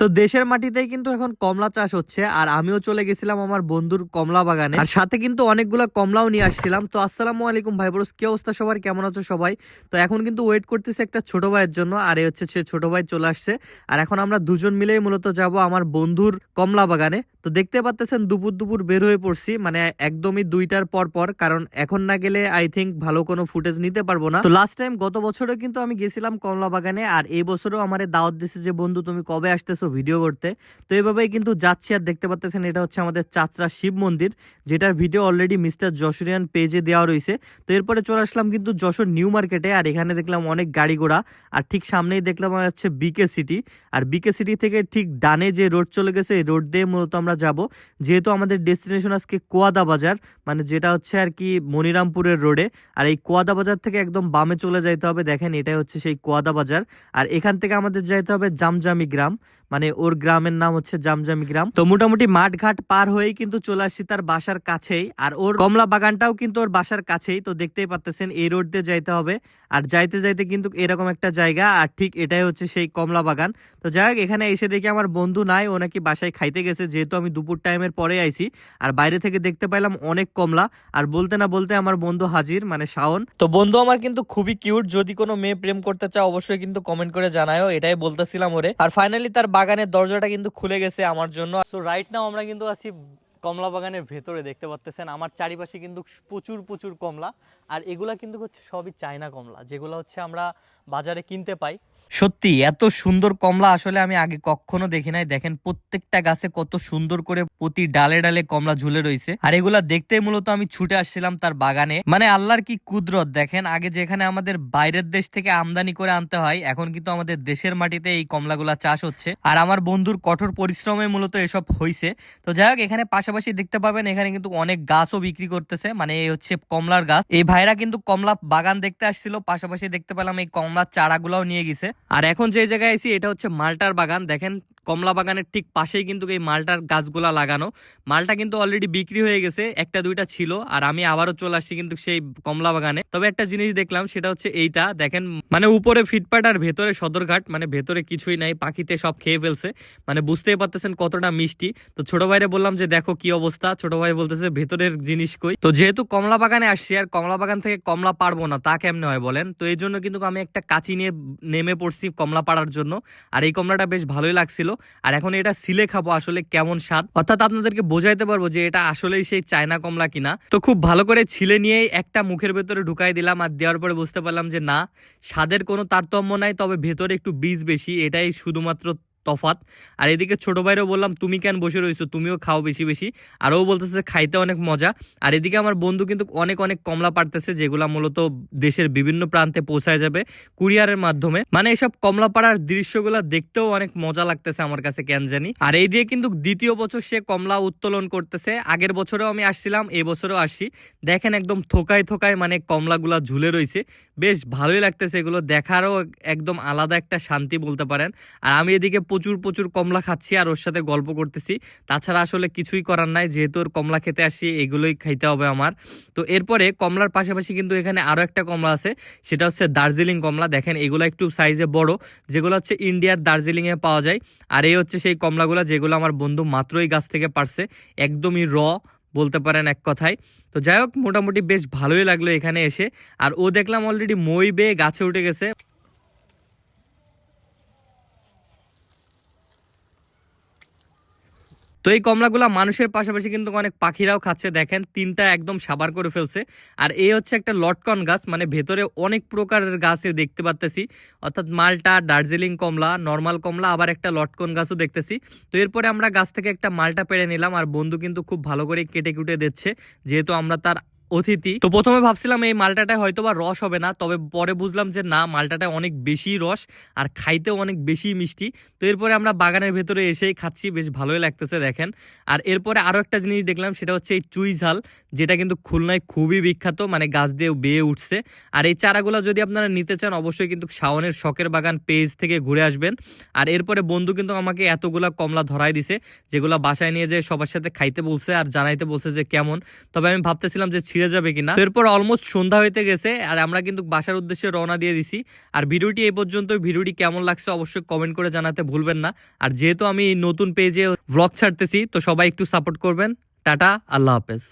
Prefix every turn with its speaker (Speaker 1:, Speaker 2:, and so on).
Speaker 1: তো দেশের মাটিতেই কিন্তু এখন কমলা চাষ হচ্ছে, আর আমিও চলে গেছিলাম আমার বন্ধুর কমলা বাগানে। আর সাথে কিন্তু অনেকগুলো কমলাও নিয়ে আসছিলাম। তো আসসালামু আলাইকুম ভাই বরস কি অবস্থা সবার? কেমন আছো সবাই? তো এখন কিন্তু ওয়েট করতেছে একটা ছোট ভাইয়ের জন্য, আর এ হচ্ছে সে ছোট ভাই চলে আসছে। আর এখন আমরা দুজন মিলেই মূলত যাব আমার বন্ধুর কমলা বাগানে। তো দেখতে পাচ্তেছেন দুপুর দুপুর বের হয়ে পড়ছি মানে একদমই দুইটার পর পর, কারণ এখন না গেলে আই থিঙ্ক ভালো কোনো ফুটেজ নিতে পারব না। তো লাস্ট টাইম গত বছরও কিন্তু আমি গেছিলাম কমলা বাগানে, আর এই বছরও আমার দাওয়াত দিছে যে, বন্ধু, তুমি কবে আসতেছো? ভিডিও করতে। তো এইভাবেই কিন্তু যাচ্ছি আর দেখতে পাচ্তেছেন এটা হচ্ছে আমাদের চাচরা শিব মন্দির, যেটার ভিডিও অলরেডি মিস্টার যশোরিয়ান পেজে দেওয়া রয়েছে। তো এরপরে চলে আসলাম কিন্তু যশোর নিউ মার্কেটে আর এখানে দেখলাম অনেক গাড়ি ঘোড়া, আর ঠিক সামনেই দেখলাম আমার হচ্ছে বিকে সিটি আর বিকে সিটি থেকে ঠিক ডানে যে রোড চলে গেছে, এই রোড দিয়ে মূলত আমরা যাব। যেহেতু আমাদের ডেস্টিনেশন আজকে কোয়াদা বাজার মানে যেটা হচ্ছে আর কি মনিরামপুরের রোডে আর এই কোয়াদা বাজার থেকে একদম বামে চলে যাইতে হবে, দেখেন এটাই হচ্ছে সেই কোয়াদা বাজার। আর এখান থেকে আমাদের যাইতে হবে জামজামি গ্রাম মানে ওর গ্রামের নাম হচ্ছে জামজামি গ্রাম। তো মোটামুটি মাঠ ঘাট পার হয়েই কিন্তু চলে আসছি তার বাসার কাছেই। আর ওর কমলা বাগানটাও কিন্তু ওর বাসার কাছেই। তো দেখতেই পাচ্তেছেন এই রোড দিয়ে যাইতে হবে। আর যাইতে যাইতে কিন্তু এরকম একটা জায়গা, আর ঠিক এটাই হচ্ছে সেই কমলা বাগান। তো যাই হোক, এখানে এসে দেখি আমার বন্ধু নাই, ও নাকি বাসায় খাইতে গেছে, যেহেতু আমি দুপুর টাইমের পরে আইছি। আর বাইরে থেকে দেখতে পাইলাম অনেক কমলা, আর বলতে না বলতে আমার বন্ধু হাজির মানে শাওন। তো বন্ধু আমার কিন্তু খুবই কিউট যদি কোনো মেয়ে প্রেম করতে চাও অবশ্যই কিন্তু কমেন্ট করে জানায়ও, এটাই বলতেছিলাম ওরে। আর ফাইনালি তার বাগানের দরজাটা কিন্তু খুলে গেছে আমার জন্য। সো রাইট নাও আমরা কিন্তু আছি কমলা বাগানের ভেতরে দেখতে পাচ্তেছেন। আমার চারিপাশে কিন্তু প্রচুর প্রচুর কমলা। আর এগুলা কিন্তু হচ্ছে সবই চায়না কমলা, যেগুলো হচ্ছে আমরা বাজারে কিনতে পাই। সত্যি, এত সুন্দর কমলা আসলে আমি আগে কখনো দেখি নাই। দেখেন প্রত্যেকটা গাছে কত সুন্দর করে প্রতি ডালে ডালে কমলা ঝুলে রয়েছে আর এগুলা দেখতে মূলত আমি ছুটে আসছিলাম তার বাগানে। মানে আল্লাহর কি কুদরত, দেখেন। আগে যেখানে আমাদের বাইরের দেশ থেকে আমদানি করে আনতে হয়, এখন কিন্তু আমাদের দেশের মাটিতে এই কমলাগুলা চাষ হচ্ছে। আর আমার বন্ধুর কঠোর পরিশ্রমে মূলত এসব হয়েছে তো যাই হোক, এখানে পাশাপাশি দেখতে পাবেন এখানে কিন্তু অনেক গাছও বিক্রি করতেছে মানে এই হচ্ছে কমলার গাছ। এই ভাইরা কিন্তু কমলা বাগান দেখতে আসছিল, পাশাপাশি দেখতে পেলাম এই কমলার চারাগুলাও নিয়ে গেছে। আর এখন যে জায়গায় আছি এটা হচ্ছে মাল্টার বাগান। দেখেন কমলা বাগানের ঠিক পাশেই কিন্তু এই মালটার গাছগুলা লাগানো। মালটা কিন্তু অলরেডি বিক্রি হয়ে গেছে, একটা দুইটা ছিল, আর আমি আবারও চলে আসছি কিন্তু সেই কমলা বাগানে তবে একটা জিনিস দেখলাম, সেটা হচ্ছে এইটা, দেখেন মানে উপরে ফিটপাট আর ভেতরে সদরঘাট মানে ভেতরে কিছুই নাই, পাখিতে সব খেয়ে ফেলছে। মানে বুঝতেই পারতেছেন কতটা মিষ্টি। তো ছোট ভাইরে বললাম যে, দেখো কি অবস্থা? ছোট ভাই বলতেছে, ভেতরের জিনিস কই? তো যেহেতু কমলা বাগানে আসছি, আর কমলা বাগান থেকে কমলা পারব না, তা কেমনে হয় বলেন? তো এই জন্য কিন্তু আমি একটা কাঁচি নিয়ে নেমে পড়ছি কমলা পাড়ার জন্য। আর এই কমলাটা বেশ ভালোই লাগছিল। আর এখন এটা সিলে খাব আসলে কেমন স্বাদ? অর্থাৎ আপনাদেরকে বোঝাইতে পারব যে এটা আসলেই সেই চায়না কমলা কিনা। তো খুব ভালো করে ছিলে নিয়েই একটা মুখের ভেতরে ঢুকাই দিলাম আর দেওয়ার পরে বুঝতে পারলাম যে না, স্বাদের কোনো তারতম্য নাই, তবে ভেতরে একটু বীজ বেশি, এটাই শুধুমাত্র তফাত আর এদিকে ছোট ভাইরও বললাম, তুমি কেন বসে রয়েছো তুমিও খাও বেশি বেশি। আর ও বলতেছে খাইতে অনেক মজা। আর এদিকে আমার বন্ধু কিন্তু অনেক অনেক কমলা পাড়তেছে, যেগুলো মূলত দেশের বিভিন্ন প্রান্তে পৌঁছায় যাবে কুরিয়ারের মাধ্যমে। মানে এসব কমলা পাড়ার দৃশ্যগুলো দেখতেও অনেক মজা লাগতেছে আমার কাছে, কেন জানি। আর এই দিয়ে কিন্তু দ্বিতীয় বছর সে কমলা উত্তোলন করতেছে। আগের বছরেও আমি আসছিলাম, এই বছরও আসছি। দেখেন একদম থোকায় থোকায় মানে কমলাগুলা ঝুলে রয়েছে বেশ ভালোই লাগতেছে এগুলো দেখারও একদম আলাদা একটা শান্তি বলতে পারেন। আর আমি এদিকে প্রচুর প্রচুর কমলা খাচ্ছি আর ওর সাথে গল্প করতেছি। তাছাড়া আসলে কিছুই করার নাই, যেহেতু ওর কমলা খেতে আসি, এগুলোই খাইতে হবে আমার। তো এরপরে কমলার পাশাপাশি কিন্তু এখানে আরও একটা কমলা আছে, সেটা হচ্ছে দার্জিলিং কমলা। দেখেন, এগুলো একটু সাইজে বড়, যেগুলো হচ্ছে ইন্ডিয়ার দার্জিলিংয়ে পাওয়া যায়। আর এই হচ্ছে সেই কমলাগুলো যেগুলো আমার বন্ধু মাত্রই গাছ থেকে পারছে, একদমই র, বলতে পারেন এক কথায়। তো যাই হোক, মোটামুটি বেশ ভালোই লাগল এখানে এসে। আর ও দেখলাম অলরেডি মই বেয়ে গাছে উঠে গেছে। তো এই কমলাগুলা মানুষের পাশাপাশি কিন্তু অনেক পাখিরাও খাচ্ছে, দেখেন। তিনটা একদম সাবার করে ফেলছে। আর এই হচ্ছে একটা লটকন গাছ মানে ভেতরে অনেক প্রকারের গাছে দেখতে পারতেছি। অর্থাৎ মালটা, দার্জিলিং কমলা, নর্মাল কমলা, আবার একটা লটকন গাছও দেখতেছি। তো এরপরে আমরা গাছ থেকে একটা মালটা পেড়ে নিলাম, আর বন্ধু কিন্তু খুব ভালো করে কেটে কুটে দিচ্ছে। যেহেতু আমরা তার অতিথি। তো প্রথমে ভাবছিলাম এই মালটাটায় হয়তো বা রস হবে না, তবে পরে বুঝলাম যে না, মালটাটায় অনেক বেশি রস আর খাইতেও অনেক বেশি মিষ্টি। তো এরপরে আমরা বাগানের ভেতরে এসেই খাচ্ছি, বেশ ভালোই লাগতেছে দেখেন। আর এরপরে আরও একটা জিনিস দেখলাম, সেটা হচ্ছে এই চুই ঝাল, যেটা কিন্তু খুলনায় খুবই বিখ্যাত মানে গাছ দিয়ে বেয়ে উঠছে। আর এই চারাগুলো যদি আপনারা নিতে চান, অবশ্যই কিন্তু শাওনের শখের বাগান পেজ থেকে ঘুরে আসবেন। আর এরপরে বন্ধু কিন্তু আমাকে এতগুলা কমলা ধরাই দিছে, যেগুলো বাসায় নিয়ে যে সবার সাথে খাইতে বলছে আর জানাইতে বলছে যে কেমন। তবে আমি ভাবতেছিলাম যে ছিঁড়ে যাবে কিনা। তো এরপর অলমোস্ট সন্ধ্যা হইতে গেছে, আর আমরা কিন্তু বাসার উদ্দেশ্যে রওনা দিয়ে দিছি। আর ভিডিওটি এই পর্যন্ত ভিডিওটি কেমন লাগছে অবশ্যই কমেন্ট করে জানাতে ভুলবেন না। আর যেহেতু আমি নতুন পেজে ব্লগ ছাড়তেছি, তো সবাই একটু সাপোর্ট করবেন। টাটা, আল্লাহ হাফেজ।